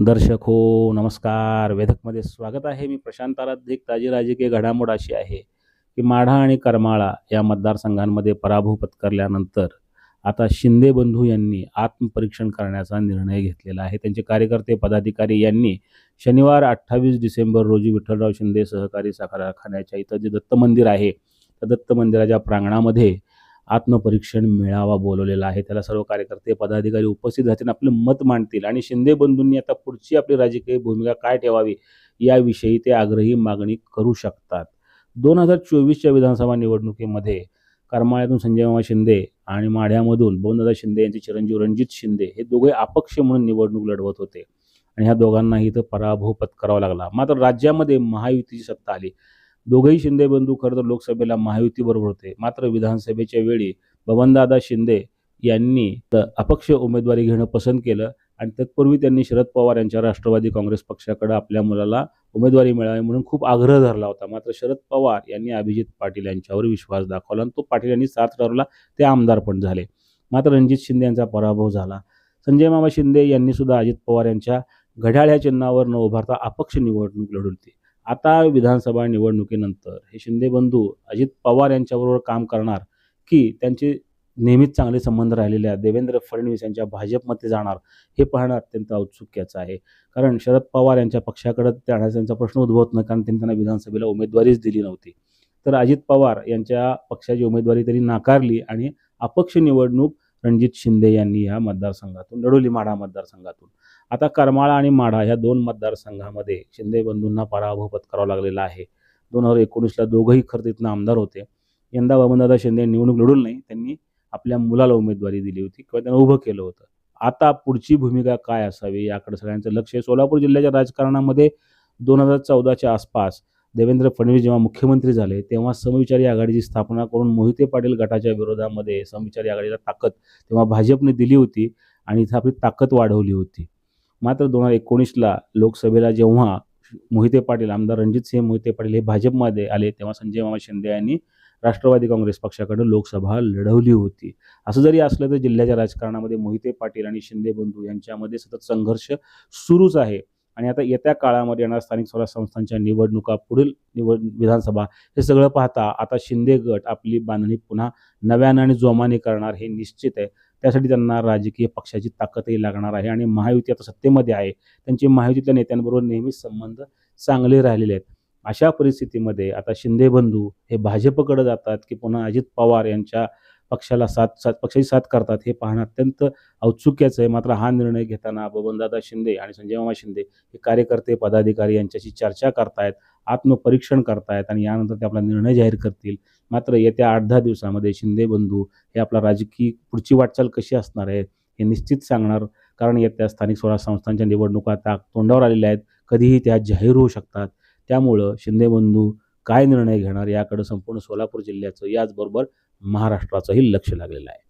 दर्शक हो नमस्कार. वेधकमध्ये स्वागत आहे. मी प्रशांत आराध्य एक ताजी राजकीय घडामोड अशी आहे की माढा आणि करमाळा या मतदारसंघांमध्ये पराभव पत्करल्यानंतर आता शिंदे बंधू यांनी आत्मपरीक्षण करण्याचा निर्णय घेतलेला आहे. त्यांचे कार्यकर्ते पदाधिकारी यांनी शनिवार अठ्ठावीस डिसेंबर रोजी विठ्ठलराव शिंदे सहकारी साखर कारखान्याच्या इथं जे दत्त मंदिर आहे त्या दत्त मंदिराच्या प्रांगणामध्ये आत्मपरीक्षण मेळावा बोलवलेला आहे. त्याला सर्व कार्यकर्ते पदाधिकारी उपस्थित राहतील आपलं मत मांडतील. आणि शिंदे बंधूंनी आता पुढची आपली राजकीय भूमिका काय ठेवावी याविषयी ते आग्रही मागणी करू शकतात. दोन हजार चोवीसच्या विधानसभा निवडणुकीमध्ये करमाळ्यातून संजय शिंदे आणि माढ्यामधून बबनदादा शिंदे यांचे चिरंजीव रणजित शिंदे हे दोघे अपक्ष म्हणून निवडणूक लढवत होते. आणि ह्या दोघांनाही इथं पराभव पत्करावा लागला. मात्र राज्यामध्ये महायुतीची सत्ता आली. दोघेही शिंदे बंधू खरं तर लोकसभेला महायुतीबरोबर होते मात्र विधानसभेच्या वेळी बबनदादा शिंदे यांनी अपक्ष उमेदवारी घेणं पसंत केलं आणि तत्पूर्वी त्यांनी शरद पवार यांच्या राष्ट्रवादी काँग्रेस पक्षाकडे आपल्या मुलाला उमेदवारी मिळावी म्हणून खूप आग्रह धरला होता. मात्र शरद पवार यांनी अभिजित पाटील यांच्यावर विश्वास दाखवला आणि तो पाटील यांनी साथ ठरवला ते आमदार पण झाले. मात्र रणजित शिंदे यांचा पराभव झाला. संजय मामा शिंदे यांनी सुद्धा अजित पवार यांच्या घड्याळ या चिन्हावर न उभारता अपक्ष निवडणूक लढवली आता विधानसभा निवडणुकीनंतर हे शिंदे बंधू अजित पवार यांच्याबरोबर काम करणार की त्यांचे नेहमीच चांगले संबंध राहिलेले आहेत. देवेंद्र फडणवीस यांच्या भाजपमध्ये जाणार हे पाहणं अत्यंत औत्सुक्याचं आहे. कारण शरद पवार यांच्या पक्षाकडे जाण्याचा त्यांचा प्रश्न उद्भवत नाही कारण त्यांनी त्यांना विधानसभेला उमेदवारीच दिली नव्हती. तर अजित पवार यांच्या पक्षाची उमेदवारी त्यांनी नाकारली आणि अपक्ष निवडणूक रणजित शिंदे यांनी ह्या मतदारसंघातून लढवली माढा मतदारसंघातून आता करमाळा आणि माढा या दोन मतदारसंघामध्ये शिंदे बंधूंना पराभव पत्करावा लागलेला आहे. दोन हजार एकोणीसला दोघंही खरं तिथनं आमदार होते. यंदा बाबनदादा शिंदे निवडणूक लढून नाही. त्यांनी आपल्या मुलाला उमेदवारी दिली होती किंवा त्यांना उभं केलं होतं. आता पुढची भूमिका काय असावी याकडे सगळ्यांचं लक्ष आहे. सोलापूर जिल्ह्याच्या राजकारणामध्ये दोन हजार चौदाच्या आसपास देवेंद्र फडणवीस जेव्हा मुख्यमंत्री झाले तेव्हा समविचारी आघाडीची स्थापना करून मोहिते पाटील गटाच्या विरोधामध्ये समविचारी आघाडीला ताकद तेव्हा भाजपने दिली होती आणि इथं आपली ताकद वाढवली होती. मात्र दोन हजार एकोणीसला लोकसभेला जेव्हा मोहिते पाटील आमदार रणजितसिंह मोहिते पाटील हे भाजपमध्ये आले तेव्हा संजय मामा शिंदे यांनी राष्ट्रवादी काँग्रेस पक्षाकडे लोकसभा लढवली होती. असं जरी असलं तर जिल्ह्याच्या राजकारणामध्ये मोहिते पाटील आणि शिंदे बंधू यांच्यामध्ये सतत संघर्ष सुरूच आहे. आणि आता येत्या काळामध्ये येणाऱ्या स्थानिक स्वराज्य संस्थांच्या निवडणुका पुढील निवड विधानसभा हे सगळं पाहता आता शिंदे गट आपली बांधणी पुन्हा नव्यानं आणि जोमाने करणार हे निश्चित आहे. त्यासाठी त्यांना राजकीय पक्षाची ताकदही लागणार आहे आणि महायुती आता सत्तेमध्ये आहे. त्यांचे महायुतीतल्या नेत्यांबरोबर नेहमीच संबंध चांगले राहिलेले आहेत. अशा परिस्थितीमध्ये आता शिंदे बंधू हे भाजपकडे जातात की पुन्हा अजित पवार यांच्या पक्षाला साथ साथ पक्षाची साथ करतात हे पाहणं अत्यंत औत्सुक्याचं आहे. मात्र हा निर्णय घेताना बबनदादा शिंदे आणि संजय मामा शिंदे हे कार्यकर्ते पदाधिकारी यांच्याशी चर्चा करतायत आत्मपरीक्षण करतायत आणि यानंतर ते आपला निर्णय जाहीर करतील. मात्र येत्या आठ दहा दिवसामध्ये शिंदे बंधू हे आपला राजकीय पुढची वाटचाल कशी असणार आहे हे निश्चित सांगणार कारण येत्या स्थानिक स्वराज्य संस्थांच्या निवडणुका आता तोंडावर आलेल्या आहेत. कधीही त्या जाहीर होऊ शकतात. त्यामुळं शिंदे बंधू काय निर्णय घेणार याकडे संपूर्ण सोलापूर जिल्ह्याचं याचबरोबर महाराष्ट्राचंही लक्ष लागलेलं आहे.